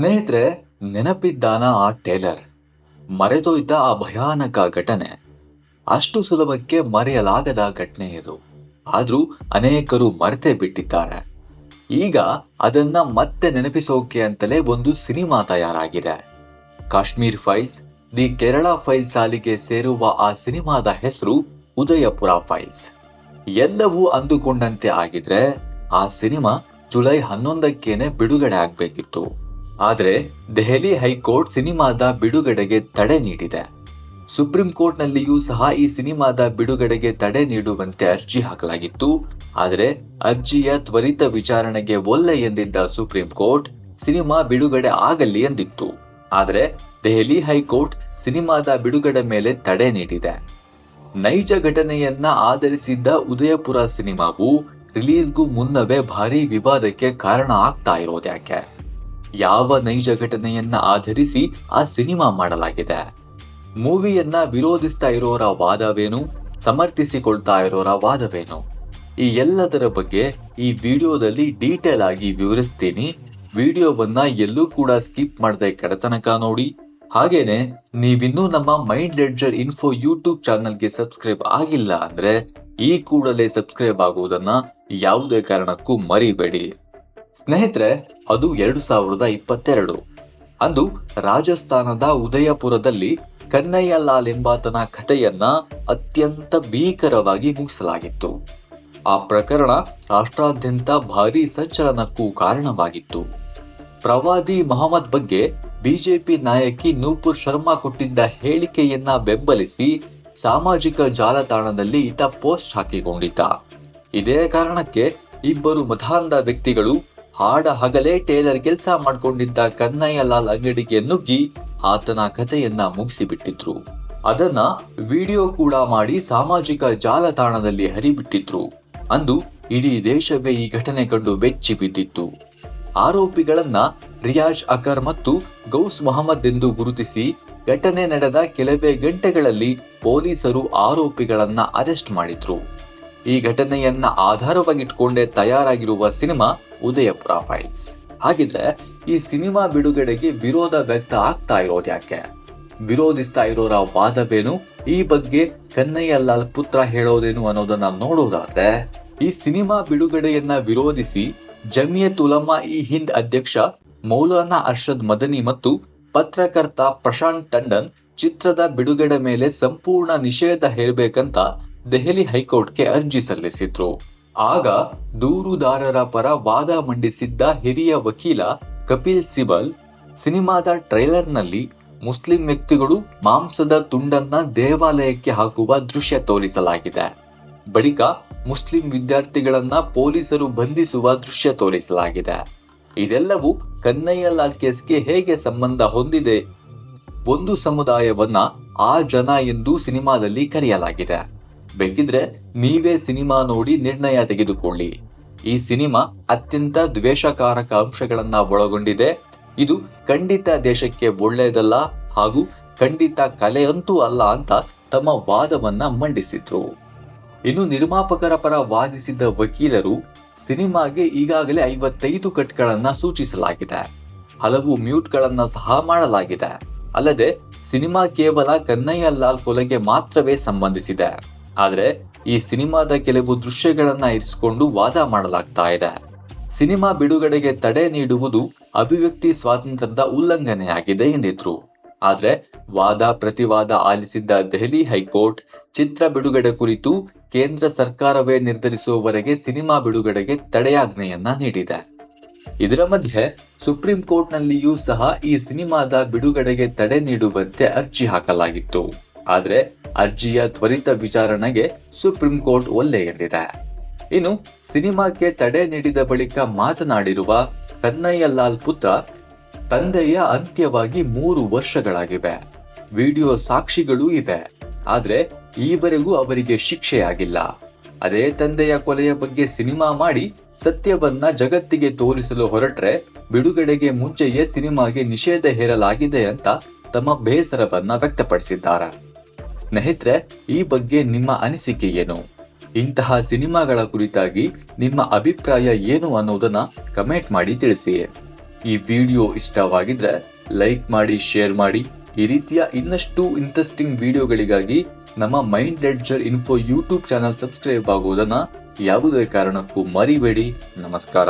ಸ್ನೇಹಿತರೆ, ನೆನಪಿದ್ದಾನ ಆ ಟೇಲರ್? ಮರೆತೋಯ್ತ ಆ ಭಯಾನಕ ಘಟನೆ. ಅಷ್ಟು ಸುಲಭಕ್ಕೆ ಮರೆಯಲಾಗದ ಘಟನೆ ಇದು. ಆದರೂ ಅನೇಕರು ಮರೆತೇ ಬಿಟ್ಟಿದ್ದಾರೆ. ಈಗ ಅದನ್ನ ಮತ್ತೆ ನೆನಪಿಸೋಕೆ ಅಂತಲೇ ಒಂದು cinema ತಯಾರಾಗಿದೆ. Kashmir Files, The Kerala Files ಸಾಲಿಗೆ ಸೇರುವ ಆ ಸಿನಿಮಾದ ಹೆಸರು ಉದಯಪುರ ಫೈಲ್ಸ್. ಎಲ್ಲವೂ ಅಂದುಕೊಂಡಂತೆ ಆಗಿದ್ರೆ ಆ ಸಿನಿಮಾ ಜುಲೈ ಹನ್ನೊಂದಕ್ಕೇನೆ ಬಿಡುಗಡೆ ಆಗ್ಬೇಕಿತ್ತು. ಆದ್ರೆ ದೆಹಲಿ ಹೈಕೋರ್ಟ್ ಸಿನಿಮಾದ ಬಿಡುಗಡೆಗೆ ತಡೆ ನೀಡಿದೆ. ಸುಪ್ರೀಂ ಕೋರ್ಟ್ನಲ್ಲಿಯೂ ಸಹ ಈ ಸಿನಿಮಾದ ಬಿಡುಗಡೆಗೆ ತಡೆ ನೀಡುವಂತೆ ಅರ್ಜಿ ಹಾಕಲಾಗಿತ್ತು. ಆದರೆ ಅರ್ಜಿಯ ತ್ವರಿತ ವಿಚಾರಣೆಗೆ ಒಲ್ಲೆ ಎಂದಿದ್ದ ಸುಪ್ರೀಂ ಕೋರ್ಟ್ ಸಿನಿಮಾ ಬಿಡುಗಡೆ ಆಗಲಿ ಎಂದಿತ್ತು. ಆದರೆ ದೆಹಲಿ ಹೈಕೋರ್ಟ್ ಸಿನಿಮಾದ ಬಿಡುಗಡೆ ಮೇಲೆ ತಡೆ ನೀಡಿದೆ. ನೈಜ ಘಟನೆಯನ್ನ ಆಧರಿಸಿದ್ದ ಉದಯಪುರ ಸಿನಿಮಾವು ರಿಲೀಸ್ಗೂ ಮುನ್ನವೇ ಭಾರೀ ವಿವಾದಕ್ಕೆ ಕಾರಣ ಆಗ್ತಾ ಇರೋದ್ಯಾಕೆ? ಯಾವ ನೈಜ ಘಟನೆಯನ್ನ ಆಧರಿಸಿ ಆ ಸಿನಿಮಾ ಮಾಡಲಾಗಿದೆ. ಮೂವಿಯನ್ನ ವಿರೋಧಿಸ್ತಾ ಇರೋರ ವಾದವೇನು? ಸಮರ್ಥಿಸಿಕೊಳ್ತಾ ಇರೋರ ವಾದವೇನು? ಈ ಎಲ್ಲದರ ಬಗ್ಗೆ ಈ ವಿಡಿಯೋದಲ್ಲಿ ಡೀಟೇಲ್ ಆಗಿ ವಿವರಿಸ್ತೀನಿ. ವಿಡಿಯೋವನ್ನ ಎಲ್ಲೂ ಕೂಡ ಸ್ಕಿಪ್ ಮಾಡದೆ ಕಡತನಕ ನೋಡಿ. ಹಾಗೇನೆ, ನೀವಿನ್ನೂ ನಮ್ಮ ಮೈಂಡ್ ಲೆಡ್ಜರ್ ಇನ್ಫೋ ಯೂಟ್ಯೂಬ್ ಚಾನಲ್ಗೆ ಸಬ್ಸ್ಕ್ರೈಬ್ ಆಗಿಲ್ಲ ಅಂದ್ರೆ ಈ ಕೂಡಲೇ ಸಬ್ಸ್ಕ್ರೈಬ್ ಆಗುವುದನ್ನ ಯಾವುದೇ ಕಾರಣಕ್ಕೂ ಮರಿಬೇಡಿ. ಸ್ನೇಹಿತರೆ, ಅದು ಎರಡು ಸಾವಿರದ ಇಪ್ಪತ್ತೆರಡು. ಅಂದು ರಾಜಸ್ಥಾನದ ಉದಯಪುರದಲ್ಲಿ ಕನ್ನಯ್ಯ ಲಾಲ್ ಎಂಬಾತನ ಕಥೆಯನ್ನ ಅತ್ಯಂತ ಭೀಕರವಾಗಿ ಮುಗಿಸಲಾಗಿತ್ತು. ಆ ಪ್ರಕರಣ ರಾಷ್ಟ್ರಾದ್ಯಂತ ಭಾರೀ ಸಂಚಲನಕ್ಕೂ ಕಾರಣವಾಗಿತ್ತು. ಪ್ರವಾದಿ ಮೊಹಮ್ಮದ್ ಬಗ್ಗೆ ಬಿಜೆಪಿ ನಾಯಕಿ ನೂಪುರ್ ಶರ್ಮಾ ಕೊಟ್ಟಿದ್ದ ಹೇಳಿಕೆಯನ್ನ ಬೆಂಬಲಿಸಿ ಸಾಮಾಜಿಕ ಜಾಲತಾಣದಲ್ಲಿ ಈತ ಪೋಸ್ಟ್ ಹಾಕಿಕೊಂಡಿದ್ದ. ಇದೇ ಕಾರಣಕ್ಕೆ ಇಬ್ಬರು ಮತಾಂಧ ವ್ಯಕ್ತಿಗಳು ಹಾಡ ಹಗಲೇ ಟೇಲರ್ ಕೆಲಸ ಮಾಡಿಕೊಂಡಿದ್ದ ಕನ್ನಯ್ಯ ಲಾಲ್ ಅಂಗಡಿಗೆ ನುಗ್ಗಿ ಆತನ ಕಥೆಯನ್ನ ಮುಗಿಸಿಬಿಟ್ಟಿದ್ರು. ಅದನ್ನ ವಿಡಿಯೋ ಕೂಡ ಮಾಡಿ ಸಾಮಾಜಿಕ ಜಾಲತಾಣದಲ್ಲಿ ಹರಿಬಿಟ್ಟಿದ್ರು. ಅಂದು ಇಡೀ ದೇಶವೇ ಈ ಘಟನೆ ಕಂಡು ಬೆಚ್ಚಿ ಬಿದ್ದಿತ್ತು. ಆರೋಪಿಗಳನ್ನ ರಿಯಾಜ್ ಅಕರ್ ಮತ್ತು ಗೌಸ್ ಮೊಹಮ್ಮದ್ ಎಂದು ಗುರುತಿಸಿ ಘಟನೆ ನಡೆದ ಕೆಲವೇ ಗಂಟೆಗಳಲ್ಲಿ ಪೊಲೀಸರು ಆರೋಪಿಗಳನ್ನ ಅರೆಸ್ಟ್ ಮಾಡಿದ್ರು. ಈ ಘಟನೆಯನ್ನ ಆಧಾರವಾಗಿಟ್ಕೊಂಡೇ ತಯಾರಾಗಿರುವ ಸಿನಿಮಾ ಉದಯಪುರ ಫೈಲ್ಸ್ ಹಾಗಿದ್ರೆ ಈ ಸಿನಿಮಾ ಬಿಡುಗಡೆಗೆ ವಿರೋಧ ವ್ಯಕ್ತ ಆಗ್ತಾ ಇರೋದ್ಯಾಕೆ ವಿರೋಧಿಸ್ತಾ ಇರೋರ ವಾದವೇನು? ಈ ಬಗ್ಗೆ ಕನ್ನಯ್ಯ ಲಾಲ್ ಪುತ್ರ ಹೇಳೋದೇನು ಅನ್ನೋದನ್ನ ನೋಡೋದಾದ್ರೆ, ಈ ಸಿನಿಮಾ ಬಿಡುಗಡೆಯನ್ನ ವಿರೋಧಿಸಿ ಜಮಿಯತ್ ಉಲಮಾ ಈ ಹಿಂದ್ ಅಧ್ಯಕ್ಷ ಮೌಲಾನಾ ಅರ್ಷದ್ ಮದನಿ ಮತ್ತು ಪತ್ರಕರ್ತ ಪ್ರಶಾಂತ್ ಟಂಡನ್ ಚಿತ್ರದ ಬಿಡುಗಡೆ ಮೇಲೆ ಸಂಪೂರ್ಣ ನಿಷೇಧ ಹೇರಬೇಕಂತ ದೆಹಲಿ ಹೈಕೋರ್ಟ್ಗೆ ಅರ್ಜಿ ಸಲ್ಲಿಸಿದ್ರು. ಆಗ ದೂರುದಾರರ ಪರ ವಾದ ಮಂಡಿಸಿದ್ದ ಹಿರಿಯ ವಕೀಲ ಕಪಿಲ್ ಸಿಬಲ್ ಸಿನಿಮಾದ ಟ್ರೈಲರ್ನಲ್ಲಿ ಮುಸ್ಲಿಂ ವ್ಯಕ್ತಿಗಳು ಮಾಂಸದ ತುಂಡನ್ನ ದೇವಾಲಯಕ್ಕೆ ಹಾಕುವ ದೃಶ್ಯ ತೋರಿಸಲಾಗಿದೆ. ಬಳಿಕ ಮುಸ್ಲಿಂ ವಿದ್ಯಾರ್ಥಿಗಳನ್ನ ಪೊಲೀಸರು ಬಂಧಿಸುವ ದೃಶ್ಯ ತೋರಿಸಲಾಗಿದೆ. ಇದೆಲ್ಲವೂ ಕನ್ನಯ್ಯ ಲಾಲ್ ಕೇಸ್ಗೆ ಹೇಗೆ ಸಂಬಂಧ ಹೊಂದಿದೆ? ಒಂದು ಸಮುದಾಯವನ್ನ ಆ ಜನ ಎಂದು ಸಿನಿಮಾದಲ್ಲಿ ಕರೆಯಲಾಗಿದೆ. ಬೇಕಿದ್ರೆ ನೀವೇ ಸಿನಿಮಾ ನೋಡಿ ನಿರ್ಣಯ ತೆಗೆದುಕೊಳ್ಳಿ. ಈ ಸಿನಿಮಾ ಅತ್ಯಂತ ದ್ವೇಷಕಾರಕ ಅಂಶಗಳನ್ನ ಒಳಗೊಂಡಿದೆ. ಇದು ಖಂಡಿತ ದೇಶಕ್ಕೆ ಒಳ್ಳೆಯದಲ್ಲ ಹಾಗೂ ಖಂಡಿತ ಕಲೆಯಂತೂ ಅಲ್ಲ ಅಂತ ತಮ್ಮ ವಾದವನ್ನ ಮಂಡಿಸಿದ್ರು. ಇನ್ನು ನಿರ್ಮಾಪಕರ ಪರ ವಾದಿಸಿದ್ದ ವಕೀಲರು ಸಿನಿಮಾಗೆ ಈಗಾಗಲೇ ಐವತ್ತೈದು ಕಟ್ಗಳನ್ನ ಸೂಚಿಸಲಾಗಿದೆ. ಹಲವು ಮ್ಯೂಟ್ಗಳನ್ನ ಸಹ ಮಾಡಲಾಗಿದೆ. ಅಲ್ಲದೆ ಸಿನಿಮಾ ಕೇವಲ ಕನ್ನಯ್ಯ ಲಾಲ್ ಕೊಲೆಗೆ ಮಾತ್ರವೇ ಸಂಬಂಧಿಸಿದೆ. ಆದರೆ ಈ ಸಿನಿಮಾದ ಕೆಲವು ದೃಶ್ಯಗಳನ್ನ ಇರಿಸಿಕೊಂಡು ವಾದ ಮಾಡಲಾಗ್ತಾ ಇದೆ. ಸಿನಿಮಾ ಬಿಡುಗಡೆಗೆ ತಡೆ ನೀಡುವುದು ಅಭಿವ್ಯಕ್ತಿ ಸ್ವಾತಂತ್ರ್ಯದ ಉಲ್ಲಂಘನೆಯಾಗಿದೆ ಎಂದಿದ್ರು. ಆದರೆ ವಾದ ಪ್ರತಿವಾದ ಆಲಿಸಿದ್ದ ದೆಹಲಿ ಹೈಕೋರ್ಟ್ ಚಿತ್ರ ಬಿಡುಗಡೆ ಕುರಿತು ಕೇಂದ್ರ ಸರ್ಕಾರವೇ ನಿರ್ಧರಿಸುವವರೆಗೆ ಸಿನಿಮಾ ಬಿಡುಗಡೆಗೆ ತಡೆಯಾಜ್ಞೆಯನ್ನ ನೀಡಿದೆ. ಇದರ ಮಧ್ಯೆ ಸುಪ್ರೀಂ ಕೋರ್ಟ್ನಲ್ಲಿಯೂ ಸಹ ಈ ಸಿನಿಮಾದ ಬಿಡುಗಡೆಗೆ ತಡೆ ನೀಡುವಂತೆ ಅರ್ಜಿ ಹಾಕಲಾಗಿತ್ತು. ಆದ್ರೆ ಅರ್ಜಿಯ ತ್ವರಿತ ವಿಚಾರಣೆಗೆ ಸುಪ್ರೀಂ ಕೋರ್ಟ್ ಒಲ್ಲೆ ಎಂದಿದೆ ಇನ್ನು ಸಿನಿಮಾಕ್ಕೆ ತಡೆ ನೀಡಿದ ಬಳಿಕ ಮಾತನಾಡಿರುವ ಕನ್ನಯ್ಯ ಲಾಲ್ ಪುತ್ರ ತಂದೆಯ ಅಂತ್ಯವಾಗಿ ಮೂರು ವರ್ಷಗಳಾಗಿವೆ. ವಿಡಿಯೋ ಸಾಕ್ಷಿಗಳೂ ಇವೆ ಆದರೆ ಈವರೆಗೂ ಅವರಿಗೆ ಶಿಕ್ಷೆಯಾಗಿಲ್ಲ. ಅದೇ ತಂದೆಯ ಕೊಲೆಯ ಬಗ್ಗೆ ಸಿನಿಮಾ ಮಾಡಿ ಸತ್ಯವನ್ನ ಜಗತ್ತಿಗೆ ತೋರಿಸಲು ಹೊರಟ್ರೆ ಬಿಡುಗಡೆಗೆ ಮುಂಚೆಯೇ ಸಿನಿಮಾಗೆ ನಿಷೇಧ ಹೇರಲಾಗಿದೆ ಅಂತ ತಮ್ಮ ಬೇಸರವನ್ನ ವ್ಯಕ್ತಪಡಿಸಿದ್ದಾರೆ. ಸ್ನೇಹಿತರೆ, ಈ ಬಗ್ಗೆ ನಿಮ್ಮ ಅನಿಸಿಕೆ ಏನು? ಇಂತಹ ಸಿನಿಮಾಗಳ ಕುರಿತಾಗಿ ನಿಮ್ಮ ಅಭಿಪ್ರಾಯ ಏನು ಅನ್ನೋದನ್ನ ಕಮೆಂಟ್ ಮಾಡಿ ತಿಳಿಸಿ. ಈ ವಿಡಿಯೋ ಇಷ್ಟವಾಗಿದ್ರೆ ಲೈಕ್ ಮಾಡಿ, ಶೇರ್ ಮಾಡಿ. ಈ ರೀತಿಯ ಇನ್ನಷ್ಟು ಇಂಟ್ರೆಸ್ಟಿಂಗ್ ವಿಡಿಯೋಗಳಿಗಾಗಿ ನಮ್ಮ Mind Ledger Info YouTube channel subscribe ಆಗುವುದನ್ನು ಯಾವುದೇ ಕಾರಣಕ್ಕೂ ಮರಿಬೇಡಿ. ನಮಸ್ಕಾರ.